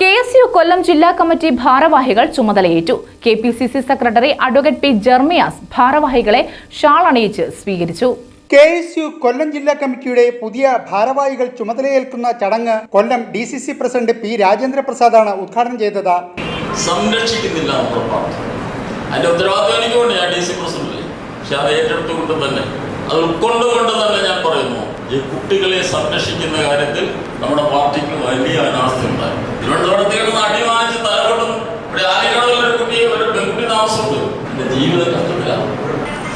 K S U കൊല്ലം ജില്ലാ committee ഭാരവാഹികൾ ചുമതലയേറ്റു. K P C C secretary advocate P Jermias ഭാരവാഹികളെ ഷാൾ അണിയിച്ച് സ്വീകരിച്ചു. കെ എസ് യു കൊല്ലം ജില്ലാ കമ്മിറ്റിയുടെ പുതിയ ഭാരവാഹികൾ ചുമതലയേൽക്കുന്ന ചടങ്ങ് Kollam D C C president P Rajendra പ്രസാദാണ് ഉദ്ഘാടനം ചെയ്തത്. സംരക്ഷിക്കുന്നില്ല അതിന്റെ ഉത്തരവാദിത്വം എനിക്കുണ്ട് ഞാൻ ഡി സി പ്രസിഡന്റ് പക്ഷെ അത് ഏറ്റെടുത്തുകൊണ്ട് തന്നെ അത് ഉൾക്കൊണ്ടുകൊണ്ട് തന്നെ ഞാൻ പറയുന്നു ഈ കുട്ടികളെ സംരക്ഷിക്കുന്ന കാര്യത്തിൽ നമ്മുടെ പാർട്ടിക്ക് വലിയ എന്റെ ജീവിതം കഷ്ടത്തിലാണ്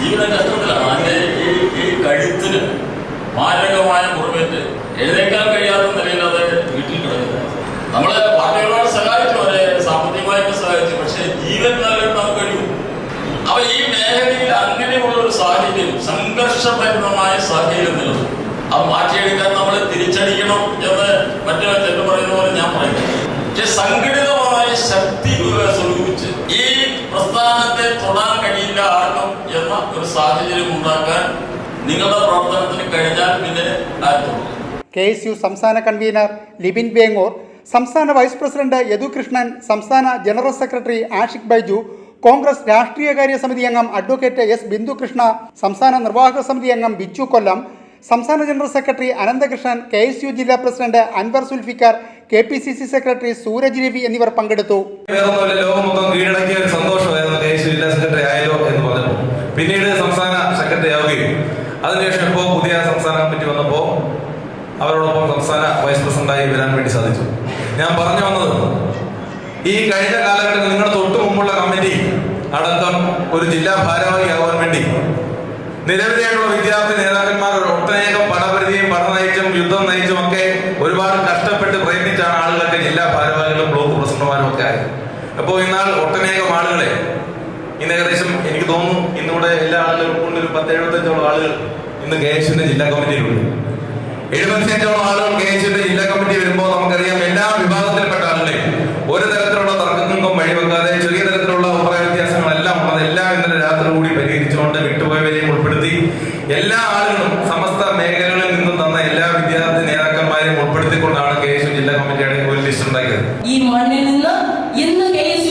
ജീവിതം കഷ്ടത്തിലാണ് ഈ ഈ കഴുത്തിന് മാരകമായ മുറിവേറ്റ് എഴുന്നേക്കാൻ കഴിയാത്ത നിലയിൽ അത് വീട്ടിൽ കിടക്കുന്നത് നമ്മളെ പാർട്ടികളോട് സഹായിച്ചു അവരെ സാമ്പത്തികമായിട്ട് സഹായിച്ചു. പക്ഷേ ജീവൻ നൽകാൻ നമുക്ക് കഴിയും അപ്പൊ ഈ മേഖലയിൽ അങ്ങനെയുള്ള ഒരു സാഹചര്യം സംഘർഷഭരിതമായ സാഹചര്യം നിലനിൽക്കും അത് മാറ്റിയെടുക്കാൻ നമ്മൾ തിരിച്ചടിക്കണം എന്ന് മറ്റേ എന്ന് പറയുന്ന പോലെ ഞാൻ പറയുന്നു. പക്ഷെ സംഘടിതമായ ശക്തി സ്വരൂപിച്ച് ഈ പ്രസ്ഥാനത്തെ തൊടാൻ കഴിയില്ല ആർക്കും എന്ന ഒരു സാഹചര്യം ഉണ്ടാക്കാൻ നിങ്ങളുടെ പ്രവർത്തനത്തിന് കഴിഞ്ഞാൽ പിന്നെ കെ എസ് യു സംസ്ഥാന കൺവീനർ ലിബിൻ വേങ്ങൂർ സംസ്ഥാന വൈസ് പ്രസിഡന്റ് യദുകൃഷ്ണൻ സംസ്ഥാന ജനറൽ സെക്രട്ടറി ആഷിഖ് ബൈജു കോൺഗ്രസ് രാഷ്ട്രീയകാര്യ സമിതി അംഗം അഡ്വക്കേറ്റ് എസ് ബിന്ദുകൃഷ്ണ സംസ്ഥാന നിർവാഹക സമിതി അംഗം ബിച്ചു കൊല്ലം സംസ്ഥാന general secretary Ananthakrishnan K S U ജില്ലാ president Anvar Sulfikar K P C C secretary Sooraj Ravi എന്നിവർ പങ്കെടുത്തു വേറൊന്നുമില്ല ലോകം മൊത്തം കീഴടക്കിയ ഒരു സന്തോഷമായിരുന്നു കെ എസ് ജില്ലാ സെക്രട്ടറി ആയല്ലോ എന്ന് പറഞ്ഞപ്പോൾ പിന്നീട് സംസ്ഥാന സെക്രട്ടറി ആവുകയും അതിനുശേഷം ഇപ്പോൾ പുതിയ സംസ്ഥാന കമ്മിറ്റി വന്നപ്പോൾ അവരോടൊപ്പം സംസ്ഥാന വൈസ് പ്രസിഡന്റായി വരാൻ വേണ്ടി സാധിച്ചു. ഞാൻ പറഞ്ഞു വന്നത് ഈ കഴിഞ്ഞ കാലഘട്ടത്തിൽ നിങ്ങളുടെ തൊട്ടു മുമ്പുള്ള കമ്മിറ്റി അടക്കം ഒരു ജില്ലാ ഭാരവാഹിയാവാൻ വേണ്ടി നിരവധിയായിട്ടുള്ള വിദ്യാർത്ഥി നേതാക്കന്മാർ ഒട്ടനേകം പടപരിധിയും പഠന നയിച്ചും യുദ്ധം നയിച്ചും ഒക്കെ ഒരുപാട് കഷ്ടപ്പെട്ട് പ്രയത്നിച്ചാണ് ആളുകളൊക്കെ ജില്ലാ ഭാരവാഹികളും ബ്ലോക്ക് പ്രസിഡന്റുമാരും ഒക്കെ ആയത്. അപ്പോൾ ഇന്നാൾ ഒട്ടനേകം ആളുകളെ ഇന്ന് ഏകദേശം എനിക്ക് തോന്നുന്നു ഇന്നിവിടെ എല്ലാ കൊണ്ട് ഒരു പത്ത് എഴുപത്തഞ്ചോളം ആളുകൾ ഇന്ന് കെ എസ് ജില്ലാ കമ്മിറ്റിയിലുണ്ട്. എഴുപത്തിയഞ്ചോളം ആളുകൾ കെ എസ് ജില്ലാ കമ്മിറ്റി വരുമ്പോൾ നമുക്കറിയാം എല്ലാ വിഭാഗത്തിൽപ്പെട്ട ആളുകളെ ഒരു തരത്തിലുള്ള തർക്കങ്ങൾക്കും വഴിവെക്കാതെ ചെറിയ തരത്തിലുള്ള അഭിപ്രായ വ്യത്യാസങ്ങളെല്ലാം ഉള്ളത് എല്ലാം ഇന്നലെ രാത്രി കൂടി പരിഹരിച്ചുകൊണ്ട് വിട്ടുപോയവരെയും ഉൾപ്പെടുത്തി എല്ലാ ആളുകളും സമസ്ത മേഖലകളിൽ നിന്നും തന്ന എല്ലാ വിദ്യാർത്ഥി നേതാക്കന്മാരെയും ഉൾപ്പെടുത്തിക്കൊണ്ടാണ് കെ എസ് ജില്ലാ കമ്മിറ്റിയുടെ ഒരു ലിസ്റ്റ് ഉണ്ടാക്കിയത്. ഈ മണ്ണിൽ നിന്ന് ഇന്ന് K S